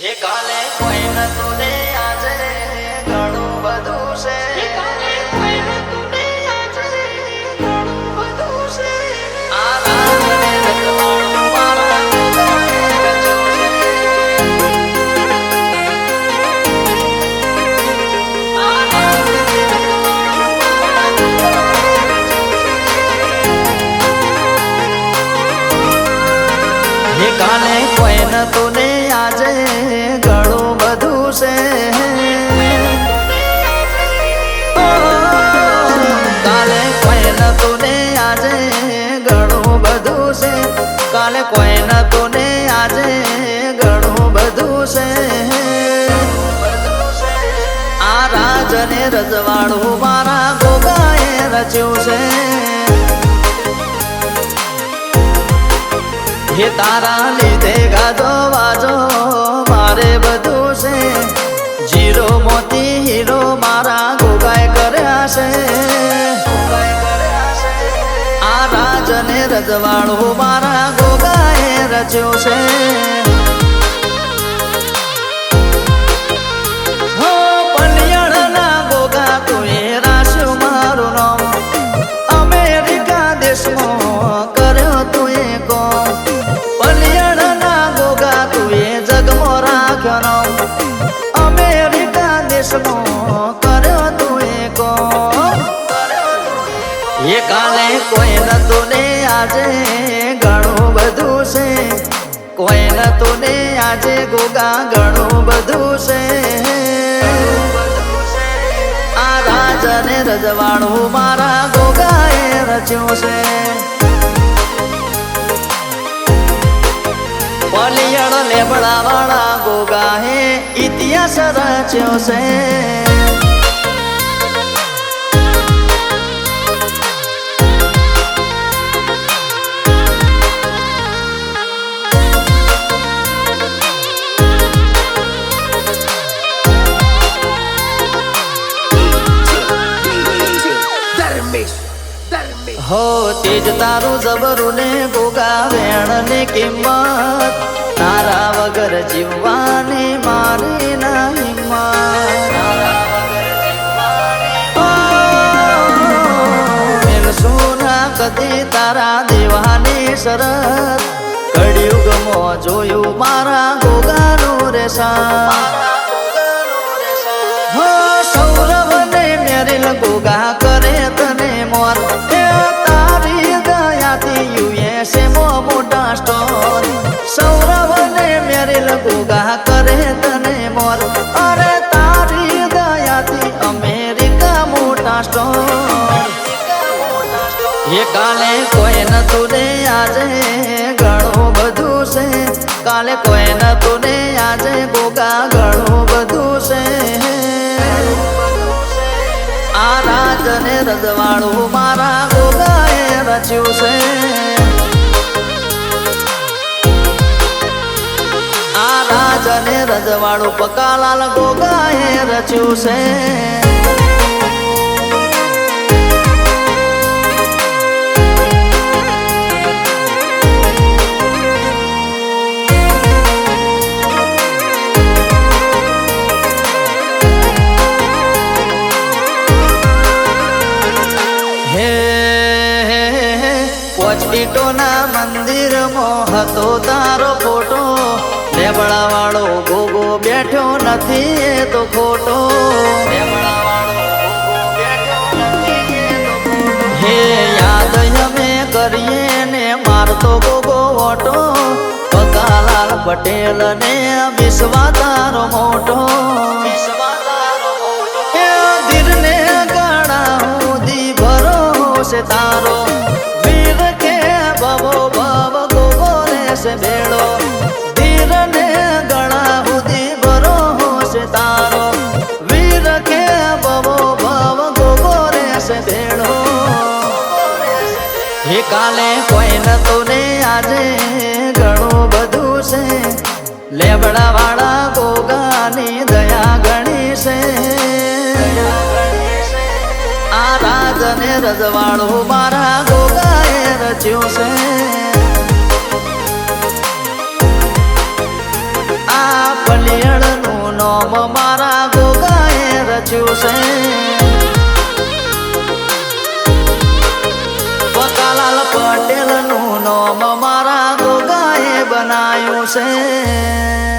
હે કાલે કોઈ નતું ને છે. કાલે કોઈ નતું ને આજે ઘણું બધું છે. આ રાજને રજવાડું મારા ગોગાએ રચ્યું છે. હે તારા લીધે ગાજો આ રજવાળો મારા ગોગાએ રચ્યો છે. આજે ઘણું બધું છે. કોઈ તો ને આજે ગોગા ઘણું બધું છે. આ રાજને રજવાડું મારા ગોગાએ રચ્યું છે. પલિયણ લેબડા વાળા ગોગાએ ઇતિહાસ રચ્યો છે. ધર્મેશ હો તેજ તારું જબરું ને ગોગા વેણ ને કિંમત તારા વગર જીવવાની મારી ના હિંમત મેલશું ના કદી તારા દેવાની શરત કળિયુગમાં જોયું મારા ગોગાનું રેસા ગોગા કરે તને મોર અરે તારી અમેરિકા મોટા સ્ટોર એ કાલે કોઈ ને આજે ઘણું બધું છે કાલે કોઈ નતું ને આજે ગોગા ઘણું બધું છે આ રાજને રજવાડું મારા ગોગાએ રચ્યું છે રાજ ને રજવાડું પકાલાલ ગોગાએ રચ્યું છે. પોચટીટોના મંદિરમાં હતો તારો ફોટો. લેબડા વાળો ગોગો બેઠો નથી એ તો ખોટો. હે યાદ અમે કરીએ ને મારતો ગોગો ઓટો. પકાલાલ પટેલ ને વિશ્વા મોટો. કાલે કોઈ નતું ને આજે ઘણું બધું છે. લેબડા વાળા ગોગાની દયા ગણી છે. આ રાજને રજવાડું મારા ગોગાએ રચ્યું છે. આ પલિયળનું નોમ મારા ગોગાએ રચ્યું છે. નામ મારા ગોગાએ બનાયું છે.